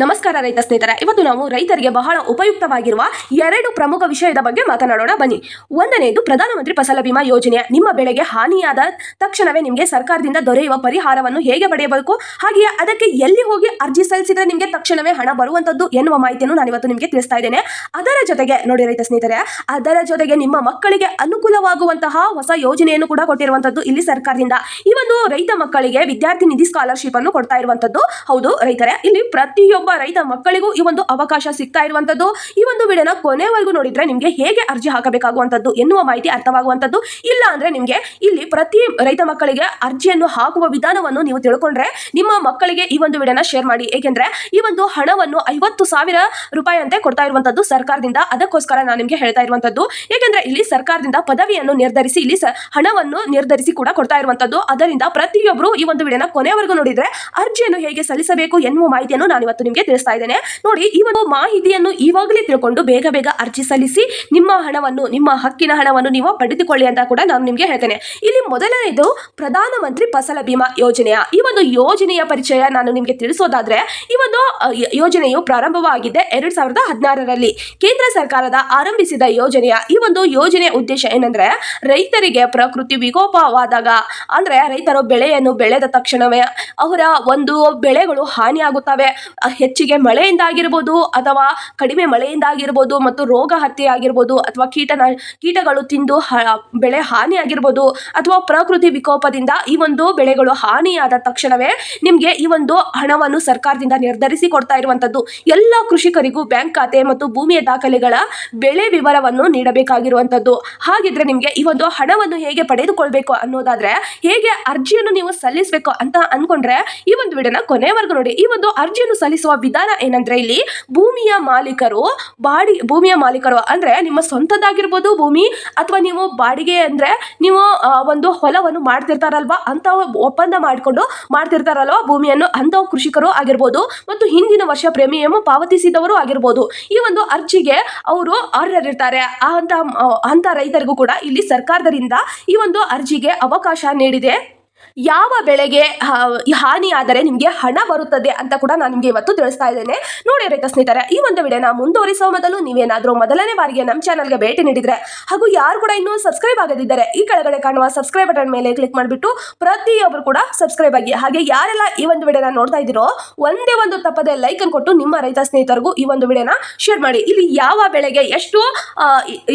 ನಮಸ್ಕಾರ ರೈತ ಸ್ನೇಹಿತರೆ. ಇವತ್ತು ನಾವು ರೈತರಿಗೆ ಬಹಳ ಉಪಯುಕ್ತವಾಗಿರುವ ಎರಡು ಪ್ರಮುಖ ವಿಷಯದ ಬಗ್ಗೆ ಮಾತನಾಡೋಣ. ಬನ್ನಿ. ಒಂದನೆಯದು ಪ್ರಧಾನಮಂತ್ರಿ ಫಸಲ ಬಿಮಾ ಯೋಜನೆ. ನಿಮ್ಮ ಬೆಳೆಗೆ ಹಾನಿಯಾದ ತಕ್ಷಣವೇ ನಿಮಗೆ ಸರ್ಕಾರದಿಂದ ದೊರೆಯುವ ಪರಿಹಾರವನ್ನು ಹೇಗೆ ಪಡೆಯಬೇಕು? ಹಾಗೆಯೇ ಅದಕ್ಕೆ ಎಲ್ಲಿ ಹೋಗಿ ಅರ್ಜಿ ಸಲ್ಲಿಸಿದರೆ ನಿಮಗೆ ತಕ್ಷಣವೇ ಹಣ ಬರುವಂತದ್ದು ಎನ್ನುವ ಮಾಹಿತಿಯನ್ನು ನಾನು ಇವತ್ತು ನಿಮಗೆ ತಿಳಿಸ್ತಾ ಇದ್ದೇನೆ. ಅದರ ಜೊತೆಗೆ ನೋಡಿ ರೈತ ಸ್ನೇಹಿತರೆ, ಅದರ ಜೊತೆಗೆ ನಿಮ್ಮ ಮಕ್ಕಳಿಗೆ ಅನುಕೂಲವಾಗುವಂತಹ ಹೊಸ ಯೋಜನೆಯನ್ನು ಕೂಡ ಕೊಟ್ಟಿರುವಂತದ್ದು ಇಲ್ಲಿ ಸರ್ಕಾರದಿಂದ. ಈ ಒಂದು ರೈತ ಮಕ್ಕಳಿಗೆ ವಿದ್ಯಾರ್ಥಿ ನಿಧಿ ಸ್ಕಾಲರ್ಶಿಪ್ ಅನ್ನು ಕೊಡ್ತಾ ಇರುವಂತದ್ದು. ಹೌದು ರೈತರೇ, ಇಲ್ಲಿ ಪ್ರತಿಯೊಬ್ಬ ರೈತ ಮಕ್ಕಳಿಗೂ ಈ ಒಂದು ಅವಕಾಶ ಸಿಗ್ತಾ ಇರುವಂತದ್ದು. ಈ ಒಂದು ವಿಡಿಯೋನ ಕೊನೆವರೆಗೂ ನೋಡಿದ್ರೆ ನಿಮಗೆ ಹೇಗೆ ಅರ್ಜಿ ಹಾಕಬೇಕಾಗುವಂತದ್ದು ಎನ್ನುವ ಮಾಹಿತಿ ಅರ್ಥವಾಗುವಂತದ್ದು. ಇಲ್ಲ ಅಂದ್ರೆ ನಿಮಗೆ ಇಲ್ಲಿ ಪ್ರತಿ ರೈತ ಮಕ್ಕಳಿಗೆ ಅರ್ಜಿಯನ್ನು ಹಾಕುವ ವಿಧಾನವನ್ನು ನೀವು ತಿಳ್ಕೊಂಡ್ರೆ ನಿಮ್ಮ ಮಕ್ಕಳಿಗೆ ಈ ಒಂದು ವಿಡಿಯೋನ ಶೇರ್ ಮಾಡಿ. ಏಕೆಂದ್ರೆ ಈ ಒಂದು ಹಣವನ್ನು ಐವತ್ತು ಸಾವಿರ ರೂಪಾಯಿ ಅಂತೆ ಕೊಡ್ತಾ ಇರುವಂತದ್ದು ಸರ್ಕಾರದಿಂದ. ಅದಕ್ಕೋಸ್ಕರ ನಾನು ನಿಮಗೆ ಹೇಳ್ತಾ ಇರುವಂತದ್ದು. ಏಕೆಂದ್ರೆ ಇಲ್ಲಿ ಸರ್ಕಾರದಿಂದ ಪದವಿಯನ್ನು ನಿರ್ಧರಿಸಿ, ಇಲ್ಲಿ ಹಣವನ್ನು ನಿರ್ಧರಿಸಿ ಕೂಡ ಕೊಡ್ತಾ ಇರುವಂತದ್ದು. ಅದರಿಂದ ಪ್ರತಿಯೊಬ್ಬರು ಈ ಒಂದು ವಿಡಿಯೋನ ಕೊನೆವರೆಗೂ ನೋಡಿದ್ರೆ ಅರ್ಜಿಯನ್ನು ಹೇಗೆ ಸಲ್ಲಿಸಬೇಕು ಎನ್ನುವ ಮಾಹಿತಿಯನ್ನು ನಾನು ಇವತ್ತು ನಿಮಗೆ ತಿಳಿಸ್ತಾ ಇದ್ದೇನೆ. ನೋಡಿ, ಈ ಒಂದು ಮಾಹಿತಿಯನ್ನು ಈವಾಗಲೇ ತಿಳ್ಕೊಂಡು ಬೇಗ ಬೇಗ ಅರ್ಜಿ ಸಲ್ಲಿಸಿ ನಿಮ್ಮ ಹಣವನ್ನು, ನಿಮ್ಮ ಹಕ್ಕಿನ ಹಣವನ್ನು ನೀವು ಪಡೆದುಕೊಳ್ಳಿ ಅಂತ ಕೂಡ ನಾನು ನಿಮಗೆ ಹೇಳ್ತೇನೆ. ಇಲ್ಲಿ ಮೊದಲನೇದು ಪ್ರಧಾನಮಂತ್ರಿ ಫಸಲ ಬಿಮಾ ಯೋಜನೆಯ, ಈ ಒಂದು ಯೋಜನೆಯ ಪರಿಚಯ ನಾನು ನಿಮಗೆ ತಿಳಿಸೋದಾದ್ರೆ, ಈ ಒಂದು ಯೋಜನೆಯು ಪ್ರಾರಂಭವಾಗಿದೆ ಎರಡ್ ಸಾವಿರದ ಹದಿನಾರರಲ್ಲಿ. ಕೇಂದ್ರ ಸರ್ಕಾರದ ಆರಂಭಿಸಿದ ಯೋಜನೆಯ, ಈ ಒಂದು ಯೋಜನೆಯ ಉದ್ದೇಶ ಏನಂದ್ರೆ, ರೈತರಿಗೆ ಪ್ರಕೃತಿ ವಿಕೋಪವಾದಾಗ, ಅಂದ್ರೆ ರೈತರು ಬೆಳೆಯನ್ನು ಬೆಳೆದ ತಕ್ಷಣವೇ ಅವರ ಒಂದು ಬೆಳೆಗಳು ಹಾನಿಯಾಗುತ್ತವೆ. ಹೆಚ್ಚಿಗೆ ಮಳೆಯಿಂದ ಆಗಿರ್ಬೋದು ಅಥವಾ ಕಡಿಮೆ ಮಳೆಯಿಂದ ಆಗಿರ್ಬೋದು ಮತ್ತು ರೋಗ ಹತ್ಯೆ ಆಗಿರ್ಬೋದು ಅಥವಾ ಕೀಟನ, ಕೀಟಗಳು ತಿಂದು ಬೆಳೆ ಹಾನಿ ಆಗಿರ್ಬೋದು ಅಥವಾ ಪ್ರಕೃತಿ ವಿಕೋಪದಿಂದ ಈ ಒಂದು ಬೆಳೆಗಳು ಹಾನಿಯಾದ ತಕ್ಷಣವೇ ನಿಮಗೆ ಈ ಒಂದು ಹಣವನ್ನು ಸರ್ಕಾರದಿಂದ ನಿರ್ಧರಿಸಿ ಕೊಡ್ತಾ ಇರುವಂಥದ್ದು. ಎಲ್ಲ ಕೃಷಿಕರಿಗೂ ಬ್ಯಾಂಕ್ ಖಾತೆ ಮತ್ತು ಭೂಮಿಯ ದಾಖಲೆಗಳ ಬೆಳೆ ವಿವರವನ್ನು ನೀಡಬೇಕಾಗಿರುವಂತದ್ದು ಹಾಗಿದ್ರೆ ನಿಮಗೆ ಈ ಒಂದು ಹಣವನ್ನು ಹೇಗೆ ಪಡೆದುಕೊಳ್ಬೇಕು ಅನ್ನೋದಾದ್ರೆ ಹೇಗೆ ಅರ್ಜಿಯನ್ನು ನೀವು ಸಲ್ಲಿಸಬೇಕು ಅಂತ ಅನ್ಕೊಂಡ್ರೆ ಈ ಒಂದು ವಿಡಿಯೋನ ಕೊನೆವರೆಗೂ ನೋಡಿ. ಈ ಒಂದು ಅರ್ಜಿಯನ್ನು ಸಲ್ಲಿಸುವ ವಿಧಾನ ಏನಂದ್ರೆ ಇಲ್ಲಿ ಭೂಮಿಯ ಮಾಲೀಕರು ಬಾಡಿ, ಭೂಮಿಯ ಮಾಲೀಕರು ಅಂದ್ರೆ ನಿಮ್ಮ ಸ್ವಂತದ್ದಾಗಿರ್ಬೋದು ಭೂಮಿ ಅಥವಾ ನೀವು ಬಾಡಿಗೆ ಅಂದ್ರೆ ನೀವು ಒಂದು ಹೊಲವನ್ನು ಮಾಡ್ತಿರ್ತಾರಲ್ವಾ? ಅಂತ ಒಪ್ಪಂದ ಮಾಡಿಕೊಂಡು ಮಾಡ್ತಿರ್ತಾರಲ್ವಾ ಭೂಮಿಯನ್ನು? ಅಂತ ಕೃಷಿಕರು ಆಗಿರ್ಬೋದು ಮತ್ತು ಹಿಂದಿನ ವರ್ಷ ಪ್ರೇಮಿಯಂ ಪಾವತಿಸಿದವರು ಆಗಿರ್ಬೋದು. ಈ ಒಂದು ಅರ್ಜಿಗೆ ಅವರು ಅರ್ಹರಿರ್ತಾರೆ ಅಂತ ಅಂತ ರೈತರಿಗೂ ಕೂಡ ಇಲ್ಲಿ ಸರ್ಕಾರದಿಂದ ಈ ಒಂದು ಅರ್ಜಿಗೆ ಅವಕಾಶ ನೀಡಿದೆ. ಯಾವ ಬೆಳೆಗೆ ಹಾನಿಯಾದರೆ ನಿಮಗೆ ಹಣ ಬರುತ್ತದೆ ಅಂತ ಕೂಡ ನಾನು ನಿಮಗೆ ಇವತ್ತು ತಿಳಿಸ್ತಾ ಇದ್ದೇನೆ. ನೋಡಿ ರೈತ ಸ್ನೇಹಿತರೆ, ಈ ಒಂದು ವಿಡಿಯೋನ ಮುಂದುವರಿಸುವ ಮೊದಲು ನೀವೇನಾದರೂ ಮೊದಲನೇ ಬಾರಿಗೆ ನಮ್ಮ ಚಾನಲ್ಗೆ ಭೇಟಿ ನೀಡಿದರೆ, ಹಾಗೂ ಯಾರು ಕೂಡ ಇನ್ನೂ ಸಬ್ಸ್ಕ್ರೈಬ್ ಆಗದಿದ್ದರೆ, ಈ ಕೆಳಗಡೆ ಕಾಣುವ ಸಬ್ಸ್ಕ್ರೈಬ್ ಬಟನ್ ಮೇಲೆ ಕ್ಲಿಕ್ ಮಾಡಿಬಿಟ್ಟು ಪ್ರತಿಯೊಬ್ಬರು ಕೂಡ ಸಬ್ಸ್ಕ್ರೈಬ್ ಆಗಿ, ಹಾಗೆ ಯಾರೆಲ್ಲ ಈ ಒಂದು ವಿಡಿಯೋನ ನೋಡ್ತಾ ಇದ್ದೀರೋ, ಒಂದೇ ಒಂದು ತಪ್ಪದೆ ಲೈಕ್ ಅನ್ನು ಕೊಟ್ಟು ನಿಮ್ಮ ರೈತ ಸ್ನೇಹಿತರಿಗೂ ಈ ಒಂದು ವಿಡಿಯೋನ ಶೇರ್ ಮಾಡಿ. ಇಲ್ಲಿ ಯಾವ ಬೆಳೆಗೆ ಎಷ್ಟು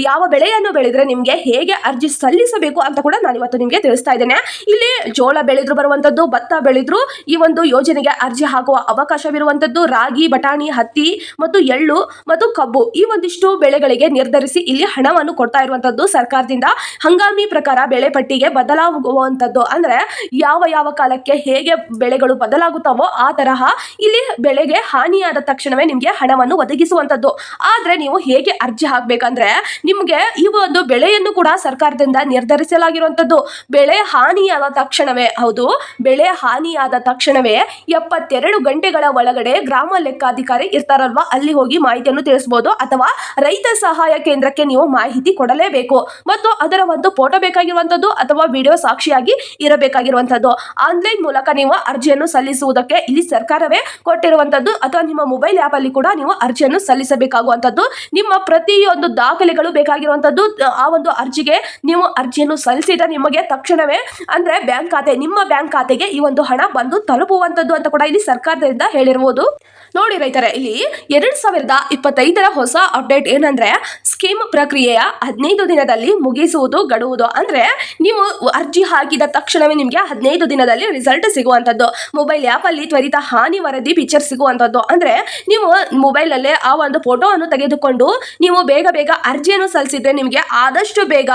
ಯಾವ ಬೆಳೆಯನ್ನು ಬೆಳೆದ್ರೆ ನಿಮಗೆ ಹೇಗೆ ಅರ್ಜಿ ಸಲ್ಲಿಸಬೇಕು ಅಂತ ಕೂಡ ನಾನು ಇವತ್ತು ನಿಮಗೆ ತಿಳಿಸ್ತಾ ಇದ್ದೇನೆ. ಇಲ್ಲಿ ಜೋಳ ಬೆಳೆದ್ರು ಬರುವಂತದ್ದು, ಭತ್ತ ಬೆಳೆದ್ರು ಈ ಒಂದು ಯೋಜನೆಗೆ ಅರ್ಜಿ ಹಾಕುವ ಅವಕಾಶವಿರುವಂತದ್ದು, ರಾಗಿ, ಬಟಾಣಿ, ಹತ್ತಿ ಮತ್ತು ಎಳ್ಳು ಮತ್ತು ಕಬ್ಬು ಈ ಒಂದಿಷ್ಟು ಬೆಳೆಗಳಿಗೆ ನಿರ್ಧರಿಸಿ ಇಲ್ಲಿ ಹಣವನ್ನು ಕೊಡ್ತಾ ಇರುವಂತದ್ದು ಸರ್ಕಾರದಿಂದ. ಹಂಗಾಮಿ ಪ್ರಕಾರ ಬೆಳೆ ಪಟ್ಟಿಗೆ ಬದಲಾಗುವಂತದ್ದು ಅಂದ್ರೆ ಯಾವ ಯಾವ ಕಾಲಕ್ಕೆ ಹೇಗೆ ಬೆಳೆಗಳು ಬದಲಾಗುತ್ತವೋ ಆ ತರಹ ಇಲ್ಲಿ ಬೆಳೆಗೆ ಹಾನಿಯಾದ ತಕ್ಷಣವೇ ನಿಮಗೆ ಹಣವನ್ನು ಒದಗಿಸುವಂತದ್ದು. ಆದ್ರೆ ನೀವು ಹೇಗೆ ಅರ್ಜಿ ಹಾಕ್ಬೇಕಂದ್ರೆ ನಿಮಗೆ ಈ ಒಂದು ಬೆಳೆಯನ್ನು ಕೂಡ ಸರ್ಕಾರದಿಂದ ನಿರ್ಧರಿಸಲಾಗಿರುವಂತದ್ದು. ಬೆಳೆ ಹಾನಿಯಾದ ತಕ್ಷಣವೇ, ಹೌದು, ಬೆಳೆ ಹಾನಿಯಾದ ತಕ್ಷಣವೇ ಎಪ್ಪತ್ತೆರಡು ಗಂಟೆಗಳ ಒಳಗಡೆ ಗ್ರಾಮ ಲೆಕ್ಕಾಧಿಕಾರಿ ಇರ್ತಾರಲ್ವಾ? ಅಲ್ಲಿ ಹೋಗಿ ಮಾಹಿತಿಯನ್ನು ತಿಳಿಸಬಹುದು ಅಥವಾ ರೈತ ಸಹಾಯ ಕೇಂದ್ರಕ್ಕೆ ನೀವು ಮಾಹಿತಿ ಕೊಡಲೇಬೇಕು. ಮತ್ತು ಅದರ ಒಂದು ಫೋಟೋ ಬೇಕಾಗಿರುವಂತದ್ದು ಅಥವಾ ವಿಡಿಯೋ ಸಾಕ್ಷಿಯಾಗಿ ಇರಬೇಕಾಗಿರುವಂತದ್ದು ಆನ್ಲೈನ್ ಮೂಲಕ ನೀವು ಅರ್ಜಿಯನ್ನು ಸಲ್ಲಿಸುವುದಕ್ಕೆ ಇಲ್ಲಿ ಸರ್ಕಾರವೇ ಕೊಟ್ಟಿರುವಂತದ್ದು ಅಥವಾ ನಿಮ್ಮ ಮೊಬೈಲ್ ಆಪ್ ಅಲ್ಲಿ ಕೂಡ ನೀವು ಅರ್ಜಿಯನ್ನು ಸಲ್ಲಿಸಬೇಕಾಗುವಂತದ್ದು ನಿಮ್ಮ ಪ್ರತಿಯೊಂದು ದಾಖಲೆಗಳು ಬೇಕಾಗಿರುವಂತದ್ದು ಆ ಒಂದು ಅರ್ಜಿಗೆ ನೀವು ಅರ್ಜಿಯನ್ನು ಸಲ್ಲಿಸಿದ ನಿಮಗೆ ತಕ್ಷಣವೇ, ಅಂದ್ರೆ ಬ್ಯಾಂಕ್ ಖಾತೆ, ನಿಮ್ಮ ಬ್ಯಾಂಕ್ ಖಾತೆಗೆ ಈ ಒಂದು ಹಣ ಬಂದು ತಲುಪುವಂತದ್ದು ಅಂತ ಕೂಡ ಇಲ್ಲಿ ಸರ್ಕಾರದಿಂದ ಹೇಳಿರುವುದು ನೋಡಿ ರೈತರ, ಇಲ್ಲಿ ಎರಡ್ ಸಾವಿರದ ಇಪ್ಪತ್ತೈದರ ಹೊಸ ಅಪ್ಡೇಟ್ ಏನಂದ್ರೆ, ಸ್ಕೀಮ್ ಪ್ರಕ್ರಿಯೆಯ ಹದಿನೈದು ದಿನದಲ್ಲಿ ಮುಗಿಸುವುದು, ಗಡುವುದು. ಅಂದ್ರೆ, ನೀವು ಅರ್ಜಿ ಹಾಕಿದ ತಕ್ಷಣವೇ ನಿಮಗೆ ಹದಿನೈದು ದಿನದಲ್ಲಿ ರಿಸಲ್ಟ್ ಸಿಗುವಂತದ್ದು ಮೊಬೈಲ್ ಆ್ಯಪ್ ಅಲ್ಲಿ ತ್ವರಿತ ಹಾನಿ ವರದಿ ಪಿಕ್ಚರ್ ಸಿಗುವಂತದ್ದು ಅಂದ್ರೆ, ನೀವು ಮೊಬೈಲ್ ಅಲ್ಲೇ ಆ ಒಂದು ಫೋಟೋವನ್ನು ತೆಗೆದುಕೊಂಡು, ನೀವು ಬೇಗ ಬೇಗ ಅರ್ಜಿಯನ್ನು ಸಲ್ಲಿಸಿದ್ರೆ ನಿಮಗೆ ಆದಷ್ಟು ಬೇಗ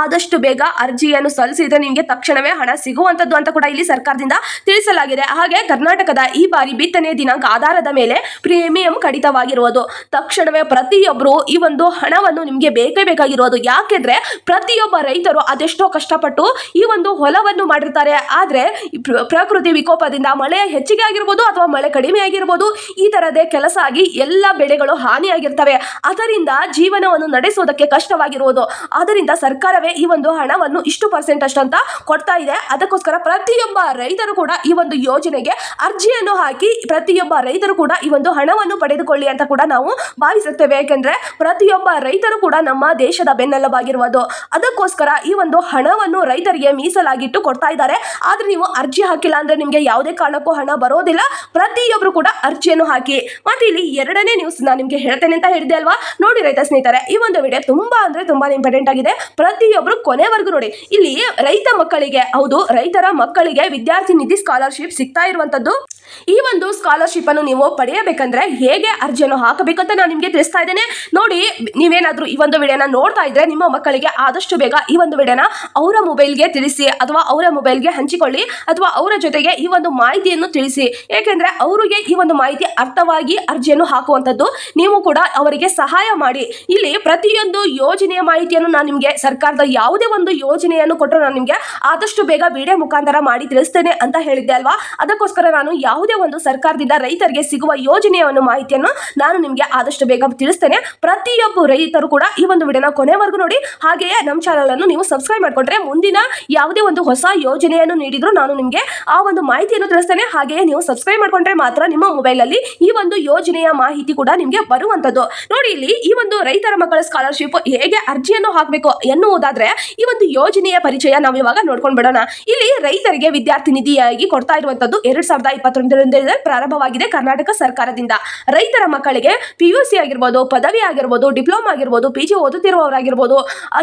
ಆದಷ್ಟು ಬೇಗ ಅರ್ಜಿಯನ್ನು ಸಲ್ಲಿಸಿದ್ರೆ ನಿಮಗೆ ತಕ್ಷಣವೇ ಹಣ ಸಿಗುವಂತದ್ದು ಅಂತ ಕೂಡ ಇಲ್ಲಿ ಸರ್ಕಾರದಿಂದ ತಿಳಿಸಲಾಗಿದೆ. ಹಾಗೆ ಕರ್ನಾಟಕದ ಈ ಬಾರಿ ಬಿತ್ತನೆ ದಿನಾಂಕ ಆಧಾರದ ಮೇಲೆ ಪ್ರೀಮಿಯಂ ಕಡಿತವಾಗಿರುವುದು. ತಕ್ಷಣವೇ ಪ್ರತಿಯೊಬ್ಬರು ಈ ಒಂದು ಹಣವನ್ನು ನಿಮಗೆ ಬೇಕೇ ಬೇಕಾಗಿರೋದು ಯಾಕೆಂದ್ರೆ ಪ್ರತಿಯೊಬ್ಬ ರೈತರು ಅದೆಷ್ಟೋ ಕಷ್ಟಪಟ್ಟು ಈ ಒಂದು ಹೊಲವನ್ನು ಮಾಡಿರ್ತಾರೆ. ಆದ್ರೆ ಪ್ರಕೃತಿ ವಿಕೋಪದಿಂದ ಮಳೆ ಹೆಚ್ಚಿಗೆ ಆಗಿರ್ಬೋದು ಅಥವಾ ಮಳೆ ಕಡಿಮೆ ಆಗಿರ್ಬೋದು ಈ ತರದೇ ಕೆಲಸ ಆಗಿ ಎಲ್ಲ ಬೆಳೆಗಳು ಹಾನಿಯಾಗಿರ್ತವೆ. ಅದರಿಂದ ಜೀವನವನ್ನು ನಡೆಸುವುದಕ್ಕೆ ಕಷ್ಟವಾಗಿರುವುದು. ಅದರಿಂದ ಸರ್ಕಾರವೇ ಈ ಒಂದು ಹಣವನ್ನು ಇಷ್ಟು ಪರ್ಸೆಂಟ್ ಅಷ್ಟು ಅಂತ ಕೊಡ್ತಾ ಇದೆ. ಅದಕ್ಕೋಸ್ಕರ ಅದಕ್ಕೋಸ್ಕರ ಪ್ರತಿಯೊಬ್ಬ ರೈತರು ಕೂಡ ಈ ಒಂದು ಯೋಜನೆಗೆ ಅರ್ಜಿಯನ್ನು ಹಾಕಿ ಪ್ರತಿಯೊಬ್ಬ ರೈತರು ಕೂಡ ಈ ಒಂದು ಹಣವನ್ನು ಪಡೆದುಕೊಳ್ಳಿ ಅಂತ ಕೂಡ ನಾವು ಭಾವಿಸುತ್ತೇವೆ. ಯಾಕೆಂದ್ರೆ ಪ್ರತಿಯೊಬ್ಬ ರೈತರು ಕೂಡ ನಮ್ಮ ದೇಶದ ಬೆನ್ನೆಲುಬಾಗಿರುವುದು. ಅದಕ್ಕೋಸ್ಕರ ಈ ಒಂದು ಹಣವನ್ನು ರೈತರಿಗೆ ಮೀಸಲಾಗಿಟ್ಟು ಕೊಡ್ತಾ ಇದ್ದಾರೆ. ಆದ್ರೆ ನೀವು ಅರ್ಜಿ ಹಾಕಿಲ್ಲ ಅಂದ್ರೆ ನಿಮಗೆ ಯಾವುದೇ ಕಾರಣಕ್ಕೂ ಹಣ ಬರೋದಿಲ್ಲ. ಪ್ರತಿಯೊಬ್ಬರು ಕೂಡ ಅರ್ಜಿಯನ್ನು ಹಾಕಿ. ಮತ್ತೆ ಇಲ್ಲಿ ಎರಡನೇ ನ್ಯೂಸ್ ನಾನು ನಿಮಗೆ ಹೇಳ್ತೇನೆ ಅಂತ ಹೇಳಿದೆ ಅಲ್ವಾ? ನೋಡಿ ರೈತ ಸ್ನೇಹಿತರೆ, ಈ ಒಂದು ವಿಡಿಯೋ ತುಂಬಾ ಅಂದ್ರೆ ತುಂಬಾ ಇಂಪಾರ್ಟೆಂಟ್ ಆಗಿದೆ. ಪ್ರತಿಯೊಬ್ಬರು ಕೊನೆವರೆಗೂ ನೋಡಿ. ಇಲ್ಲಿ ರೈತ ಮಕ್ಕಳಿಗೆ, ಹೌದು ರೈತರ ಮಕ್ಕಳಿಗೆ ವಿದ್ಯಾರ್ಥಿ ನಿಧಿ ಸ್ಕಾಲರ್ಶಿಪ್ ಸಿಗ್ತಾ ಇರುವಂತದ್ದು ಈ ಒಂದು ಸ್ಕಾಲರ್ಶಿಪ್ ಅನ್ನು ನೀವು ಪಡೆಯಬೇಕಂದ್ರೆ ಹೇಗೆ ಅರ್ಜಿಯನ್ನು ಹಾಕಬೇಕು ಅಂತ ನಾನು ನಿಮಗೆ ತಿಳಿಸ್ತಾ ಇದ್ದೇನೆ. ನೋಡಿ, ನೀವೇನಾದರೂ ಈ ಒಂದು ವಿಡಿಯೋನ ನೋಡ್ತಾ ಇದ್ರೆ ನಿಮ್ಮ ಮಕ್ಕಳಿಗೆ ಆದಷ್ಟು ಬೇಗ ಈ ಒಂದು ವಿಡಿಯೋನ ಅವರ ಮೊಬೈಲ್ಗೆ ತಿಳಿಸಿ ಅಥವಾ ಅವರ ಮೊಬೈಲ್ಗೆ ಹಂಚಿಕೊಳ್ಳಿ ಅಥವಾ ಅವರ ಜೊತೆಗೆ ಈ ಒಂದು ಮಾಹಿತಿಯನ್ನು ತಿಳಿಸಿ. ಏಕೆಂದ್ರೆ ಅವರಿಗೆ ಈ ಒಂದು ಮಾಹಿತಿ ಅರ್ಥವಾಗಿ ಅರ್ಜಿಯನ್ನು ಹಾಕುವಂಥದ್ದು ನೀವು ಕೂಡ ಅವರಿಗೆ ಸಹಾಯ ಮಾಡಿ. ಇಲ್ಲಿ ಪ್ರತಿಯೊಂದು ಯೋಜನೆಯ ಮಾಹಿತಿಯನ್ನು ನಾನು ನಿಮಗೆ ಸರ್ಕಾರದ ಯಾವುದೇ ಒಂದು ಯೋಜನೆಯನ್ನು ಕೊಟ್ಟರು ನಾನು ನಿಮಗೆ ಆದಷ್ಟು ಬೇಗ ವಿಡಿಯೋ ಮುಖಾಂತರ ಮಾಡಿ ತಿಳಿಸ್ತೇನೆ ಅಂತ ಹೇಳಿದ್ದೆ ಅಲ್ವಾ? ಅದಕ್ಕೋಸ್ಕರ ನಾನು ಯಾವುದೇ ಒಂದು ಸರ್ಕಾರದಿಂದ ರೈತರಿಗೆ ಸಿಗುವ ಯೋಜನೆಯ ಒಂದು ಮಾಹಿತಿಯನ್ನು ನಾನು ನಿಮಗೆ ಆದಷ್ಟು ಬೇಗ ತಿಳಿಸ್ತೇನೆ. ಪ್ರತಿಯೊಬ್ಬ ರೈತರು ಕೂಡ ಈ ಒಂದು ವಿಡಿಯೋನ ಕೊನೆವರೆಗೂ ನೋಡಿ. ಹಾಗೆಯೇ ನಮ್ಮ ಚಾನಲ್ ಅನ್ನು ನೀವು ಸಬ್ಸ್ಕ್ರೈಬ್ ಮಾಡಿಕೊಂಡ್ರೆ ಮುಂದಿನ ಯಾವುದೇ ಒಂದು ಹೊಸ ಯೋಜನೆಯನ್ನು ನೀಡಿದ್ರು ನಾನು ನಿಮಗೆ ಆ ಒಂದು ಮಾಹಿತಿಯನ್ನು ತಿಳಿಸ್ತೇನೆ. ಹಾಗೆಯೇ ನೀವು ಸಬ್ಸ್ಕ್ರೈಬ್ ಮಾಡ್ಕೊಂಡ್ರೆ ಮಾತ್ರ ನಿಮ್ಮ ಮೊಬೈಲ್ ಅಲ್ಲಿ ಈ ಒಂದು ಯೋಜನೆಯ ಮಾಹಿತಿ ಕೂಡ ನಿಮಗೆ ಬರುವಂತದ್ದು ನೋಡಿ, ಇಲ್ಲಿ ಈ ಒಂದು ರೈತರ ಮಕ್ಕಳ ಸ್ಕಾಲರ್ಶಿಪ್ ಹೇಗೆ ಅರ್ಜಿಯನ್ನು ಹಾಕಬೇಕು ಎನ್ನುವುದಾದ್ರೆ ಈ ಒಂದು ಯೋಜನೆಯ ಪರಿಚಯ ನಾವು ಇವಾಗ ನೋಡ್ಕೊಂಡ್ ಬಿಡೋಣ ಇಲ್ಲಿ ರೈತರಿಗೆ ವಿದ್ಯಾರ್ಥಿ ನಿಧಿಯಾಗಿ ಕೊಡ್ತಾ ಇರುವಂತದ್ದು ಎರಡ್ ಸಾವಿರದ ಇಪ್ಪತ್ತೊಂದರಿಂದ ಪ್ರಾರಂಭವಾಗಿದೆ ಕರ್ನಾಟಕ ಸರ್ಕಾರದಿಂದ. ರೈತರ ಮಕ್ಕಳಿಗೆ ಪಿ ಯು ಸಿ ಆಗಿರ್ಬೋದು, ಪದವಿ ಆಗಿರ್ಬೋದು, ಡಿಪ್ಲೊಮಾ ಆಗಿರ್ಬೋದು ಪಿ ಜಿ ಓದುತ್ತಿರುವವರಾಗಿರ್ಬೋದು,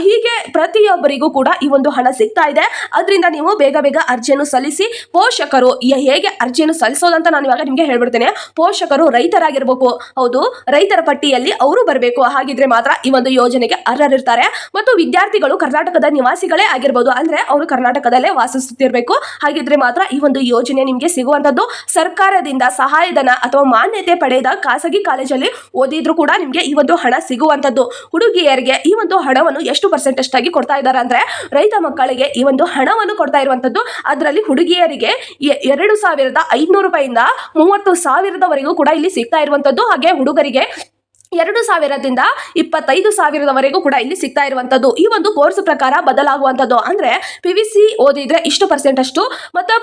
ಹೀಗೆ ಪ್ರತಿಯೊಬ್ಬರಿಗೂ ಕೂಡ ಈ ಒಂದು ಹಣ ಸಿಗ್ತಾ ಇದೆ. ಅದರಿಂದ ನೀವು ಬೇಗ ಬೇಗ ಅರ್ಜಿಯನ್ನು ಸಲ್ಲಿಸಿ, ಪೋಷಕರು ಹೇಗೆ ಅರ್ಜಿಯನ್ನು ಸಲ್ಲಿಸೋದಂತ ನಾನು ಇವಾಗ ನಿಮಗೆ ಹೇಳ್ಬಿಡ್ತೇನೆ. ಪೋಷಕರು ರೈತರಾಗಿರ್ಬೇಕು. ಹೌದು, ರೈತರ ಪಟ್ಟಿಯಲ್ಲಿ ಅವರು ಬರಬೇಕು. ಹಾಗಿದ್ರೆ ಮಾತ್ರ ಈ ಒಂದು ಯೋಜನೆಗೆ ಅರ್ಹರಿರ್ತಾರೆ. ಮತ್ತು ವಿದ್ಯಾರ್ಥಿಗಳು ಕರ್ನಾಟಕದ ನಿವಾಸಿಗಳೇ ಆಗಿರ್ಬೋದು. ಅಂದ್ರೆ ಅವರು ಕರ್ನಾಟಕದಲ್ಲೇ ವಾಸಿಸುತ್ತಿರಬೇಕು. ಹಾಗಿದ್ರೆ ಮಾತ್ರ ಈ ಒಂದು ಯೋಜನೆ ನಿಮಗೆ ಸಿಗುವಂತದ್ದು. ಸರ್ಕಾರದಿಂದ ಸಹಾಯಧನ ಅಥವಾ ಮಾನ್ಯತೆ ಪಡೆದ ಖಾಸಗಿ ಕಾಲೇಜಲ್ಲಿ ಓದಿದ್ರು ಕೂಡ ನಿಮಗೆ ಈ ಒಂದು ಹಣ ಸಿಗುವಂಥದ್ದು. ಹುಡುಗಿಯರಿಗೆ ಈ ಒಂದು ಹಣವನ್ನು ಎಷ್ಟು ಪರ್ಸೆಂಟ್ ಅಷ್ಟಾಗಿ ಕೊಡ್ತಾ ಇದ್ದಾರೆ ಅಂದರೆ ರೈತ ಮಕ್ಕಳಿಗೆ ಈ ಒಂದು ಹಣವನ್ನು ಕೊಡ್ತಾ ಇರುವಂಥದ್ದು. ಅದರಲ್ಲಿ ಹುಡುಗಿಯರಿಗೆ ಎರಡು ಸಾವಿರದ ಐನೂರು ರೂಪಾಯಿಂದ ಮೂವತ್ತು ಸಾವಿರದವರೆಗೂ ಕೂಡ ಇಲ್ಲಿ ಸಿಗ್ತಾ ಇರುವಂಥದ್ದು. ಹಾಗೆ ಹುಡುಗರಿಗೆ ಎರಡು ಸಾವಿರದಿಂದ ಇಪ್ಪತ್ತೈದು ಸಾವಿರದವರೆಗೂ ಕೂಡ ಇಲ್ಲಿ ಸಿಗ್ತಾ ಇರುವಂತದ್ದು. ಈ ಒಂದು ಕೋರ್ಸ್ ಪ್ರಕಾರ ಬದಲಾಗುವಂಥದ್ದು ಅಂದ್ರೆ ಪಿ ವಿ ಸಿ ಓದಿದ್ರೆ ಇಷ್ಟು ಪರ್ಸೆಂಟ್ ಅಷ್ಟು ಮತ್ತು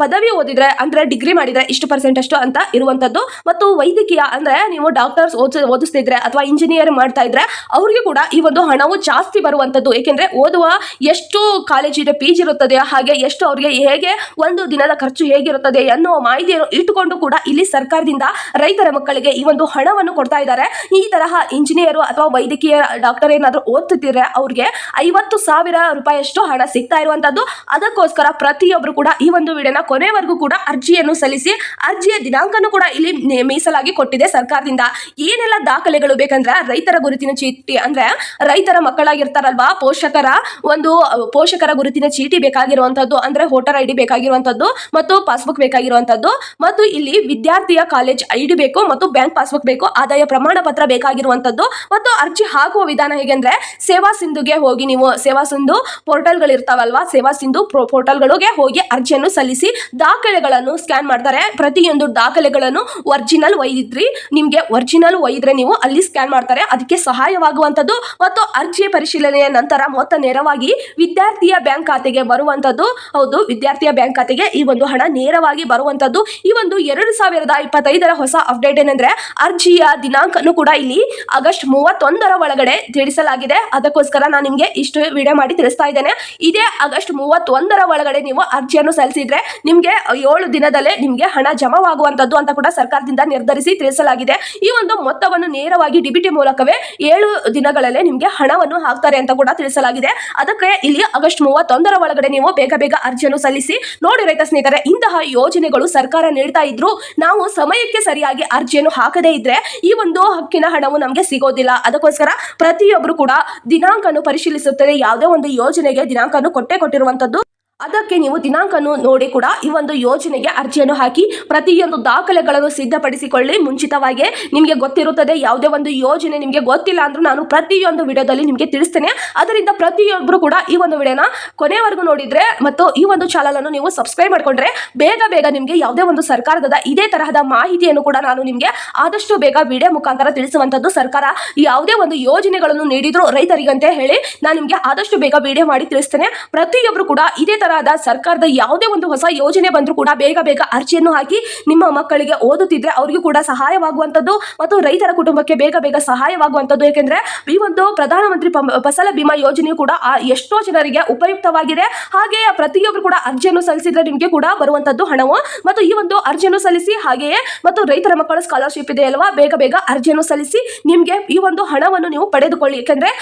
ಪದವಿ ಓದಿದ್ರೆ ಅಂದ್ರೆ ಡಿಗ್ರಿ ಮಾಡಿದ್ರೆ ಇಷ್ಟು ಪರ್ಸೆಂಟ್ ಅಷ್ಟು ಅಂತ ಇರುವಂತದ್ದು. ಮತ್ತು ವೈದ್ಯಕೀಯ ಅಂದ್ರೆ ನೀವು ಡಾಕ್ಟರ್ಸ್ ಓದಿಸ್, ಓದಿಸ್ತಿದ್ರೆ ಅಥವಾ ಇಂಜಿನಿಯರ್ ಮಾಡ್ತಾ ಇದ್ರೆ ಅವ್ರಿಗೆ ಕೂಡ ಈ ಒಂದು ಹಣವು ಜಾಸ್ತಿ ಬರುವಂಥದ್ದು ಏಕೆಂದ್ರೆ ಓದುವ ಎಷ್ಟು ಕಾಲೇಜ್ ಇದೆ ಪಿ ಜಿ ಇರುತ್ತದೆ ಹಾಗೆ ಎಷ್ಟು ಅವ್ರಿಗೆ ಹೇಗೆ ಒಂದು ದಿನದ ಖರ್ಚು ಹೇಗಿರುತ್ತದೆ ಅನ್ನೋ ಮಾಹಿತಿಯನ್ನು ಇಟ್ಟುಕೊಂಡು ಕೂಡ ಇಲ್ಲಿ ಸರ್ಕಾರದಿಂದ ರೈತರ ಮಕ್ಕಳಿಗೆ ಈ ಒಂದು ಹಣವನ್ನು ಕೊಡ್ತಾ ಇದ್ದಾರೆ. ಈ ತರಹ ಇಂಜಿನಿಯರು ಅಥವಾ ವೈದ್ಯಕೀಯ ಡಾಕ್ಟರ್ ಏನಾದರೂ ಓದ್ತಿದ್ರೆ ಅವ್ರಿಗೆ ಐವತ್ತು ಸಾವಿರ ರೂಪಾಯಿಯಷ್ಟು ಹಣ ಸಿಗ್ತಾ ಇರುವಂಥದ್ದು ಅದಕ್ಕೋಸ್ಕರ ಪ್ರತಿಯೊಬ್ಬರು ಕೂಡ ಈ ಒಂದು ವಿಡಿಯೋನ ಕೊನೆವರೆಗೂ ಕೂಡ ಅರ್ಜಿಯನ್ನು ಸಲ್ಲಿಸಿ, ಅರ್ಜಿಯ ದಿನಾಂಕನೂ ಕೂಡ ಇಲ್ಲಿ ಮೀಸಲಾಗಿ ಕೊಟ್ಟಿದೆ ಸರ್ಕಾರದಿಂದ. ಏನೆಲ್ಲ ದಾಖಲೆಗಳು ಬೇಕಂದ್ರೆ ರೈತರ ಗುರುತಿನ ಚೀಟಿ, ಅಂದ್ರೆ ರೈತರ ಮಕ್ಕಳಾಗಿರ್ತಾರಲ್ವಾ, ಪೋಷಕರ ಒಂದು, ಪೋಷಕರ ಗುರುತಿನ ಚೀಟಿ ಬೇಕಾಗಿರುವಂಥದ್ದು ಅಂದ್ರೆ ವೋಟರ್ ಐ ಡಿ ಬೇಕಾಗಿರುವಂಥದ್ದು ಮತ್ತು ಪಾಸ್ಬುಕ್ ಬೇಕಾಗಿರುವಂಥದ್ದು ಮತ್ತು ಇಲ್ಲಿ ವಿದ್ಯಾರ್ಥಿಯ ಕಾಲೇಜ್ ಐ ಡಿ ಬೇಕು, ಮತ್ತು ಬ್ಯಾಂಕ್ ಪಾಸ್ಬುಕ್ ಬೇಕು, ಆದಾಯ ಪ್ರಮಾಣ ಪತ್ರ ಬೇಕಾಗಿರುವಂತದ್ದು ಮತ್ತು ಅರ್ಜಿ ಹಾಕುವ ವಿಧಾನ ಹೇಗೆಂದ್ರೆ, ಸೇವಾ ಸಿಂಧುಗೆ ಹೋಗಿ ನೀವು ಸೇವಾ ಸಿಂಧು ಪೋರ್ಟಲ್ಗಳು ಇರ್ತಾವಲ್ವಾ ಸೇವಾ ಸಿಂಧು ಪೋರ್ಟಲ್ಗಳಿಗೆ ಹೋಗಿ ಅರ್ಜಿಯನ್ನು ಸಲ್ಲಿಸಿ ದಾಖಲೆಗಳನ್ನು ಸ್ಕ್ಯಾನ್ ಮಾಡ್ತಾರೆ. ಪ್ರತಿಯೊಂದು ದಾಖಲೆಗಳನ್ನು ಒರಿಜಿನಲ್ ಒಯ್ದಿದ್ರಿ. ನಿಮ್ಗೆ ಒರಿಜಿನಲ್ ಒಯ್ದ್ರೆ ನೀವು ಅಲ್ಲಿ ಸ್ಕ್ಯಾನ್ ಮಾಡ್ತಾರೆ. ಅದಕ್ಕೆ ಸಹಾಯವಾಗುವಂತದ್ದು ಮತ್ತು ಅರ್ಜಿ ಪರಿಶೀಲನೆಯ ನಂತರ ಮೊತ್ತ ನೇರವಾಗಿ ವಿದ್ಯಾರ್ಥಿಯ ಬ್ಯಾಂಕ್ ಖಾತೆಗೆ ಬರುವಂತದ್ದು ಹೌದು, ವಿದ್ಯಾರ್ಥಿಯ ಬ್ಯಾಂಕ್ ಖಾತೆಗೆ ಈ ಒಂದು ಹಣ ನೇರವಾಗಿ ಬರುವಂತದ್ದು ಈ ಒಂದು ಎರಡು ಸಾವಿರದ ಇಪ್ಪತ್ತೈದರ ಹೊಸ ಅಪ್ಡೇಟ್ ಏನಂದ್ರೆ, ಅರ್ಜಿಯ ದಿನಾಂಕನು ಕೂಡ ಇಲ್ಲಿ ಆಗಸ್ಟ್ ಮೂವತ್ತೊಂದರ ಒಳಗಡೆ ತಿಳಿಸಲಾಗಿದೆ. ಅದಕ್ಕೋಸ್ಕರ ನಾನು ನಿಮಗೆ ಇಷ್ಟು ವಿಡಿಯೋ ಮಾಡಿ ತಿಳಿಸ್ತಾ ಇದ್ದೇನೆ. ಇದೇ ಆಗಸ್ಟ್ ಮೂವತ್ತೊಂದರ ಒಳಗಡೆ ನೀವು ಅರ್ಜಿಯನ್ನು ಸಲ್ಲಿಸಿದ್ರೆ ನಿಮಗೆ ಏಳು ದಿನದಲ್ಲೇ ನಿಮಗೆ ಹಣ ಜಮಾವಾಗುವಂಥದ್ದು ಅಂತ ಕೂಡ ಸರ್ಕಾರದಿಂದ ನಿರ್ಧರಿಸಿ ತಿಳಿಸಲಾಗಿದೆ. ಈ ಒಂದು ಮೊತ್ತವನ್ನು ನೇರವಾಗಿ ಡಿಬಿಟಿ ಮೂಲಕವೇ ಏಳು ದಿನಗಳಲ್ಲೇ ನಿಮಗೆ ಹಣವನ್ನು ಹಾಕ್ತಾರೆ ಅಂತ ಕೂಡ ತಿಳಿಸಲಾಗಿದೆ. ಅದಕ್ಕೆ ಇಲ್ಲಿ ಆಗಸ್ಟ್ ಮೂವತ್ತೊಂದರ ಒಳಗಡೆ ನೀವು ಬೇಗ ಬೇಗ ಅರ್ಜಿಯನ್ನು ಸಲ್ಲಿಸಿ. ನೋಡಿ ರೈತ ಸ್ನೇಹಿತರೆ, ಇಂತಹ ಯೋಜನೆಗಳು ಸರ್ಕಾರ ನೀಡ್ತಾ ಇದ್ರು. ನಾವು ಸಮಯಕ್ಕೆ ಸರಿಯಾಗಿ ಅರ್ಜಿಯನ್ನು ಹಾಕದೇ ಇದ್ರೆ ಈ ಒಂದು ಹಕ್ಕಿನ ಹಣವು ನಮಗೆ ಸಿಗೋದಿಲ್ಲ. ಅದಕ್ಕೋಸ್ಕರ ಪ್ರತಿಯೊಬ್ಬರು ಕೂಡ ದಿನಾಂಕನು ಪರಿಶೀಲಿಸುತ್ತದೆ. ಯಾವುದೇ ಒಂದು ಯೋಜನೆಗೆ ದಿನಾಂಕನು ಕೊಟ್ಟೆ ಕೊಟ್ಟಿರುವಂತದ್ದು ಅದಕ್ಕೆ ನೀವು ದಿನಾಂಕವನ್ನು ನೋಡಿ ಕೂಡ ಈ ಒಂದು ಯೋಜನೆಗೆ ಅರ್ಜಿಯನ್ನು ಹಾಕಿ ಪ್ರತಿಯೊಂದು ದಾಖಲೆಗಳನ್ನು ಸಿದ್ಧಪಡಿಸಿಕೊಳ್ಳಿ. ಮುಂಚಿತವಾಗಿ ನಿಮಗೆ ಗೊತ್ತಿರುತ್ತದೆ, ಯಾವುದೇ ಒಂದು ಯೋಜನೆ ನಿಮಗೆ ಗೊತ್ತಿಲ್ಲ ಅಂದ್ರೂ ನಾನು ಪ್ರತಿಯೊಂದು ವಿಡಿಯೋದಲ್ಲಿ ನಿಮಗೆ ತಿಳಿಸ್ತೇನೆ. ಅದರಿಂದ ಪ್ರತಿಯೊಬ್ಬರು ಕೂಡ ಈ ಒಂದು ವಿಡಿಯೋನ ಕೊನೆವರೆಗೂ ನೋಡಿದರೆ ಮತ್ತು ಈ ಒಂದು ಚಾನಲನ್ನು ನೀವು ಸಬ್ಸ್ಕ್ರೈಬ್ ಮಾಡಿಕೊಂಡ್ರೆ ಬೇಗ ಬೇಗ ನಿಮಗೆ ಯಾವುದೇ ಒಂದು ಸರ್ಕಾರದ ಇದೇ ತರಹದ ಮಾಹಿತಿಯನ್ನು ಕೂಡ ನಾನು ನಿಮಗೆ ಆದಷ್ಟು ಬೇಗ ವಿಡಿಯೋ ಮುಖಾಂತರ ತಿಳಿಸುವಂಥದ್ದು. ಸರ್ಕಾರ ಯಾವುದೇ ಒಂದು ಯೋಜನೆಗಳನ್ನು ನೀಡಿದ್ರು ರೈತರಿಗಂತೆ ಹೇಳಿ ನಾನು ನಿಮಗೆ ಆದಷ್ಟು ಬೇಗ ವಿಡಿಯೋ ಮಾಡಿ ತಿಳಿಸ್ತೇನೆ. ಪ್ರತಿಯೊಬ್ಬರು ಕೂಡ ಇದೇ ತರಹದ ಸರ್ಕಾರದ ಯಾವುದೇ ಒಂದು ಹೊಸ ಯೋಜನೆ ಬಂದರೂ ಕೂಡ ಬೇಗ ಬೇಗ ಅರ್ಜಿಯನ್ನು ಹಾಕಿ ನಿಮ್ಮ ಮಕ್ಕಳಿಗೆ ಓದುತ್ತಿದ್ರೆ ಅವರಿಗೂ ಕೂಡ ಸಹಾಯವಾಗುವಂಥದ್ದು ಮತ್ತು ರೈತರ ಕುಟುಂಬಕ್ಕೆ ಬೇಗ ಬೇಗ ಸಹಾಯವಾಗುವಂಥದ್ದು. ಏಕೆಂದರೆ ಈ ಒಂದು ಪ್ರಧಾನಮಂತ್ರಿ ಫಸಲ ಬಿಮಾ ಯೋಜನೆಯು ಕೂಡ ಎಷ್ಟೋ ಜನರಿಗೆ ಉಪಯುಕ್ತವಾಗಿದೆ. ಹಾಗೆಯೇ ಪ್ರತಿಯೊಬ್ಬರು ಕೂಡ ಅರ್ಜಿಯನ್ನು ಸಲ್ಲಿಸಿದ್ರೆ ನಿಮಗೆ ಕೂಡ ಬರುವಂಥದ್ದು ಹಣವು ಮತ್ತು ಈ ಒಂದು ಅರ್ಜಿಯನ್ನು ಸಲ್ಲಿಸಿ ಹಾಗೆಯೇ ಮತ್ತು ರೈತರ ಮಕ್ಕಳ ಸ್ಕಾಲರ್ಶಿಪ್ ಇದೆ ಅಲ್ವಾ? ಬೇಗ ಬೇಗ ಅರ್ಜಿಯನ್ನು ಸಲ್ಲಿಸಿ ನಿಮಗೆ ಈ ಒಂದು ಹಣವನ್ನು ನೀವು ಪಡೆದುಕೊಳ್ಳಿ. ಏಕೆಂದರೆ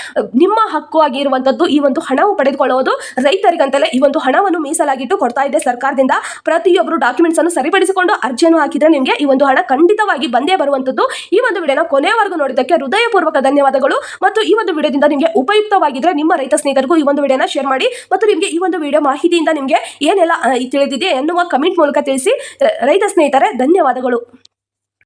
ನಿಮ್ಮ ಹಕ್ಕು ಆಗಿರುವಂಥದ್ದು ಈ ಒಂದು ಹಣವು ಪಡೆದುಕೊಳ್ಳುವುದು ರೈತರಿಗಂತಲೇ ಈ ಒಂದು ಹಣವನ್ನು ಮೀಸಲಾಗಿಟ್ಟು ಕೊಡ್ತಾ ಇದೆ ಸರ್ಕಾರದಿಂದ. ಪ್ರತಿಯೊಬ್ಬರು ಡಾಕ್ಯುಮೆಂಟ್ಸ್ ಅನ್ನು ಸರಿಪಡಿಸಿಕೊಂಡು ಅರ್ಜಿಯನ್ನು ಹಾಕಿದ್ರೆ ನಿಮಗೆ ಈ ಒಂದು ಹಣ ಖಂಡಿತವಾಗಿ ಬಂದೇ ಬರುವಂತದ್ದು. ಈ ಒಂದು ವಿಡಿಯೋನ ಕೊನೆಯವರೆಗೂ ನೋಡಿದ್ದಕ್ಕೆ ಹೃದಯಪೂರ್ವಕ ಧನ್ಯವಾದಗಳು. ಮತ್ತು ಈ ಒಂದು ವಿಡಿಯೋದಿಂದ ನಿಮಗೆ ಉಪಯುಕ್ತವಾಗಿದ್ರೆ ನಿಮ್ಮ ರೈತ ಸ್ನೇಹಿತರಿಗೂ ಈ ಒಂದು ವಿಡಿಯೋನ ಶೇರ್ ಮಾಡಿ. ಮತ್ತು ನಿಮಗೆ ಈ ಒಂದು ವಿಡಿಯೋ ಮಾಹಿತಿಯಿಂದ ನಿಮಗೆ ಏನೆಲ್ಲ ತಿಳಿದಿದೆ ಎನ್ನುವ ಕಮೆಂಟ್ ಮೂಲಕ ತಿಳಿಸಿ. ರೈತ ಸ್ನೇಹಿತರೆ, ಧನ್ಯವಾದಗಳು.